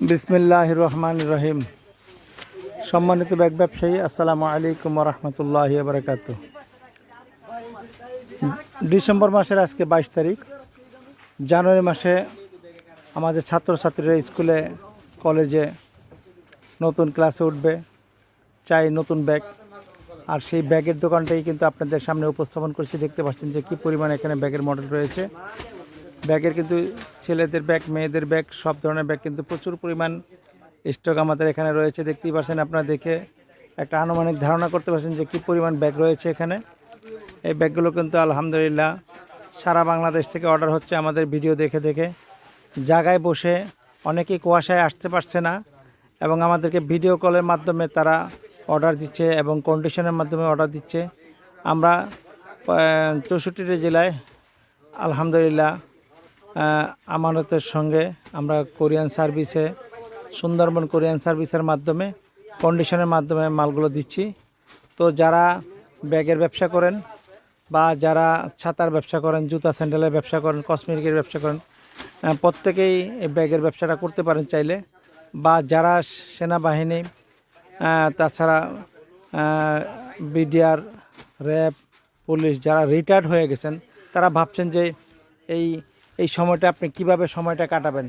বিসমিল্লাহ রহমান রহিম সম্মানিত ব্যাগ ব্যবসায়ী, আসসালামু আলাইকুম রহমতুল্লাহ বারকাত ডিসেম্বর মাসের আজকে বাইশ তারিখ। জানুয়ারি মাসে আমাদের ছাত্রছাত্রীরা স্কুলে, কলেজে নতুন ক্লাসে উঠবে, চাই নতুন ব্যাগ। আর সেই ব্যাগের দোকানটাই কিন্তু আপনাদের সামনে উপস্থাপন করছি। দেখতে পাচ্ছেন যে কী পরিমাণ এখানে ব্যাগের মডেল রয়েছে। ব্যাগের কিন্তু ছেলেদের ব্যাগ, মেয়েদের ব্যাগ, সব ধরনের ব্যাগ কিন্তু প্রচুর পরিমাণ স্টক আমাদের এখানে রয়েছে। দেখতেই পাচ্ছেন আপনারা দেখে একটা আনুমানিক ধারণা করতে পারছেন যে কী পরিমাণ ব্যাগ রয়েছে এখানে। এই ব্যাগগুলো কিন্তু আলহামদুলিল্লাহ সারা বাংলাদেশ থেকে অর্ডার হচ্ছে আমাদের ভিডিও দেখে দেখে। জায়গায় বসে অনেকেই কুয়াশায় আসতে পারছে না এবং আমাদেরকে ভিডিও কলের মাধ্যমে তারা অর্ডার দিচ্ছে এবং কন্ডিশনের মাধ্যমে অর্ডার দিচ্ছে। আমরা চৌষট্টিটি জেলায় আলহামদুলিল্লাহ আমানতের সঙ্গে আমরা কোরিয়ান সার্ভিসে, সুন্দরবন কোরিয়ান সার্ভিসের মাধ্যমে কন্ডিশনের মাধ্যমে মালগুলো দিচ্ছি। তো যারা ব্যাগের ব্যবসা করেন বা যারা ছাতার ব্যবসা করেন, জুতা স্যান্ডেলের ব্যবসা করেন কসমেটিকের ব্যবসা করেন প্রত্যেকেই এই ব্যাগের ব্যবসাটা করতে পারেন চাইলে। বা যারা সেনাবাহিনী তাছাড়া বিডিআর, র্যাব, পুলিশ যারা রিটায়ার্ড হয়ে গেছেন, তারা ভাবছেন যে এই এই সময়টা আপনি কীভাবে সময়টা কাটাবেন?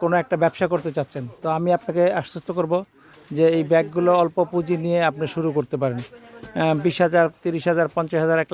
কোনো একটা ব্যবসা করতে চাচ্ছেন। তো আমি আপনাকে আশ্বস্ত করব যে এই ব্যাগগুলো অল্প পুঁজি নিয়ে আপনি শুরু করতে পারেন। বিশ হাজার, তিরিশ হাজার, পঞ্চাশ হাজার, এক